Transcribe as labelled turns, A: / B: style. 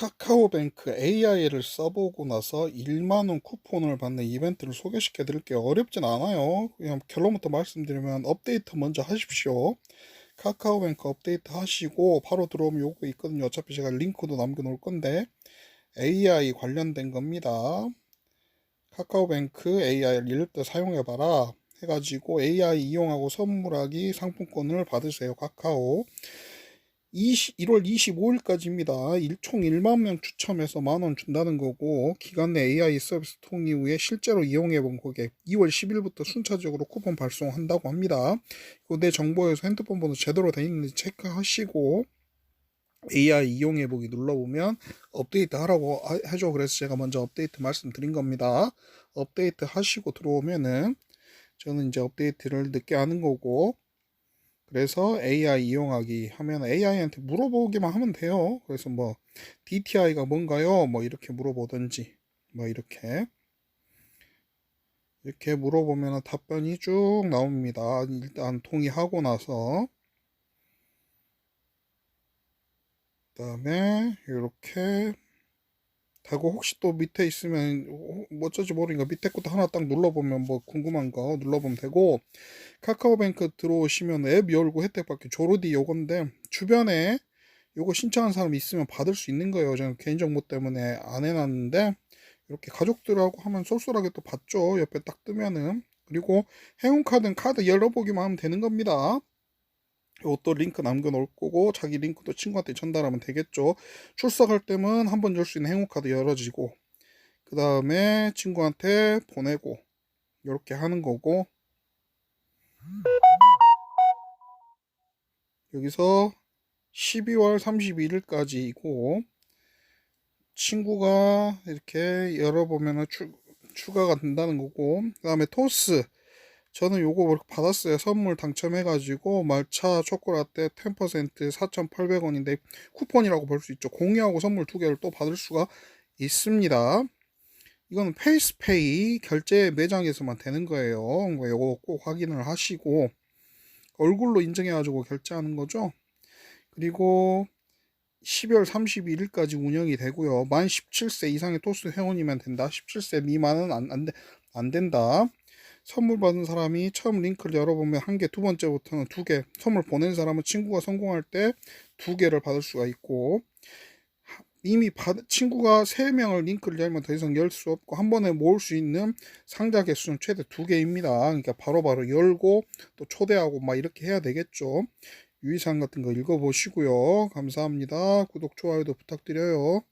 A: 카카오뱅크 AI를 써보고 나서 1만원 쿠폰을 받는 이벤트를 소개시켜 드릴게요. 어렵진 않아요. 그냥 결론부터 말씀드리면 업데이트 먼저 하십시오. 카카오뱅크 업데이트 하시고 바로 들어오면 요거 있거든요. 어차피 제가 링크도 남겨 놓을 건데 AI 관련된 겁니다. 카카오뱅크 AI를 이럴 때 사용해봐라 해가지고 AI 이용하고 선물하기 상품권을 받으세요. 카카오. 20, 1월 25일까지입니다. 총 1만 명 추첨해서 만 원 준다는 거고 기간 내 AI 서비스 통이 후에 실제로 이용해 본 고객 2월 10일부터 순차적으로 쿠폰 발송한다고 합니다. 내 정보에서 핸드폰 번호 제대로 돼 있는지 체크하시고 AI 이용해 보기 눌러보면 업데이트 하라고 하- 해줘. 그래서 제가 먼저 업데이트 말씀드린 겁니다. 업데이트 하시고 들어오면은 저는 이제 업데이트를 늦게 하는 거고 그래서 AI 이용하기 하면 AI한테 물어보기만 하면 돼요. 그래서 뭐 DTI가 뭔가요? 뭐 이렇게 물어보든지 뭐 이렇게 이렇게 물어보면 답변이 쭉 나옵니다. 일단 동의하고 나서 그 다음에 이렇게 되고 혹시 또 밑에 있으면 어쩌지 모르니까 밑에 것도 하나 딱 눌러보면 뭐 궁금한 거 눌러보면 되고 카카오뱅크 들어오시면 앱 열고 혜택 받기 조르디 요건데 주변에 요거 신청한 사람 있으면 받을 수 있는 거예요. 저는 개인정보 때문에 안 해놨는데 이렇게 가족들하고 하면 쏠쏠하게 또 받죠. 옆에 딱 뜨면은 그리고 행운카드는 카드 열어보기만 하면 되는 겁니다. 이것도 링크 남겨놓을 거고 자기 링크도 친구한테 전달하면 되겠죠. 출석할 때면 한 번 열 수 있는 행운카드 열어지고 그 다음에 친구한테 보내고 이렇게 하는 거고 여기서 12월 31일까지이고 친구가 이렇게 열어보면 추, 추가가 된다는 거고 그 다음에 토스 저는 요거 받았어요 선물 당첨해가지고 말차 초코라떼 10% 4,800원인데 쿠폰이라고 볼 수 있죠 공유하고 선물 두 개를 또 받을 수가 있습니다 이거는 페이스페이 결제 매장에서만 되는 거예요 뭐 요거 꼭 확인을 하시고 얼굴로 인증해가지고 결제하는 거죠 그리고 12월 31일까지 운영이 되고요. 만 17세 이상의 토스 회원이면 된다. 17세 미만은 안, 안, 돼- 안 된다. 선물 받은 사람이 처음 링크를 열어보면 한 개, 두 번째부터는 두 개. 선물 보낸 사람은 친구가 성공할 때 두 개를 받을 수가 있고 하- 이미 받, 친구가 세 명을 링크를 열면 더 이상 열 수 없고 한 번에 모을 수 있는 상자 개수는 최대 두 개입니다. 그러니까 바로바로 열고 또 초대하고 막 이렇게 해야 되겠죠. 유의사항 같은 거 읽어보시고요. 감사합니다. 구독, 좋아요도 부탁드려요.